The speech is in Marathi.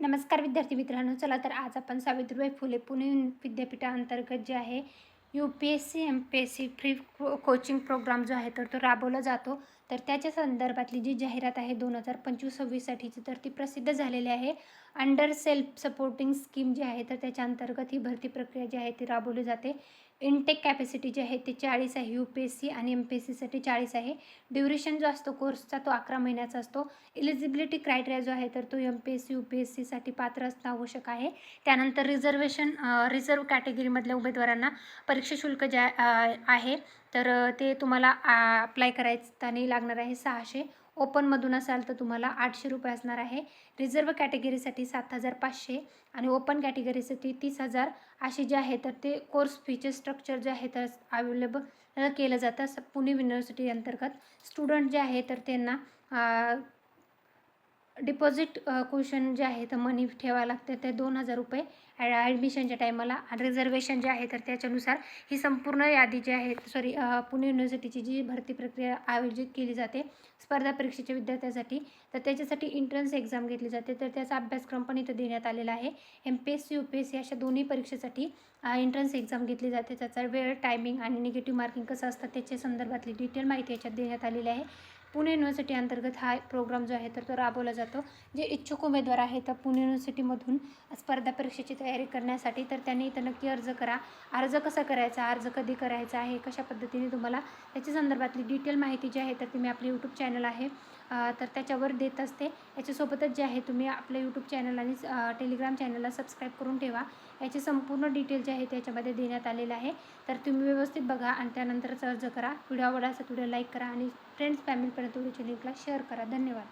नमस्कार विद्यार्थी मित्रांनो चला तर आज आपण सावित्रीबाई फुले पुणे विद्यापीठाअंतर्गत जे आहे U P S C M P S C free को कोचिंग प्रोग्राम जो आहे तर तो राबवला जातो. तर त्याच्या संदर्भातली जी जाहिरात आहे दोन हजार पंचवीस सव्वीससाठीची तर ती प्रसिद्ध झालेली आहे. अंडर सेल्फ सपोर्टिंग स्कीम जी आहे तर त्याच्या अंतर्गत ही भरती प्रक्रिया जी आहे ती राबवली जाते. इनटेक कॅपॅसिटी जी आहे ती चाळीस आहे. यू पी एस सी आणि एम पी एस सीसाठी चाळीस आहे. ड्युरेशन जो असतो कोर्सचा तो अकरा महिन्याचा असतो. इलिजिबिलिटी क्रायटेरिया जो आहे तर तो M P S C U P S सीसाठी पात्र असणं आवश्यक आहे. त्यानंतर रिझर्वेशन रिझर्व कॅटेगरीमधल्या उमेदवारांना परीक्षा शुल्क जे आहे तर ते तुम्हाला अप्लाय करायचं लागणार आहे सहाशे. ओपनमधून असाल तर तुम्हाला आठशे रुपये असणार आहे. रिझर्व कॅटेगरीसाठी सात हजार पाचशे आणि ओपन कॅटेगरीसाठी तीस हजार असे जे आहे तर ते कोर्स फीचे स्ट्रक्चर जे आहे तर अवेलेबल केलं जातं. पुणे युनिव्हर्सिटी अंतर्गत स्टुडंट जे आहे तर त्यांना डिपॉझिट क्वेश्चन जे आहे तर मनी ठेवावं लागते ते दोन हजार रुपये. ॲडमिशनच्या टायमाला आणि रिझर्वेशन जे आहे तर त्याच्यानुसार ही संपूर्ण यादी जी आहे सॉरी पुणे युनिव्हर्सिटीची जी भरती प्रक्रिया आयोजित केली जाते स्पर्धा परीक्षेच्या विद्यार्थ्यासाठी तर त्याच्यासाठी इंट्रन्स एक्झाम घेतली जाते. तर त्याचा अभ्यासक्रम पण इथं देण्यात आलेला आहे. M P S C U P S C अशा दोन्ही परीक्षेसाठी एंट्रन्स एक्झाम घेतली जाते. त्याचा वेळ टायमिंग आणि निगेटिव्ह मार्किंग कसं असतं त्याच्या संदर्भातली डिटेल माहिती याच्यात देण्यात आलेली आहे. पुणे युनिव्हर्सिटी अंतर्गत हा प्रोग्राम जो आहे तर तो राबवला जातो. जे इच्छुक उमेदवार आहे तर पुणे युनिव्हर्सिटीमधून स्पर्धा परीक्षेची तयारी करण्यासाठी तर त्यांनी इथं नक्की अर्ज करा. अर्ज कसा करायचा अर्ज कधी करायचा आहे कशा पद्धतीने तुम्हाला त्याच्या संदर्भातली डिटेल माहिती जी आहे तर ती मी आपले यूट्यूब चॅनल आहे. तर त्याच्यावर देत असते. याच्यासोबतच जे आहे तुम्ही आपल्या यूट्यूब चॅनल आणि टेलिग्राम चॅनलला सबस्क्राईब करून ठेवा. याचे संपूर्ण डिटेल जे आहे त्याच्यामध्ये देण्यात आलेलं आहे. तर तुम्ही व्यवस्थित बघा आणि त्यानंतरच अर्ज करा. व्हिडिओ आवडला असेल व्हिडिओ लाईक करा आणि फ्रेंड्स फॅमिली फॅमिलीपर्यंत व्हिडिओची लिंकला शेअर करा. धन्यवाद.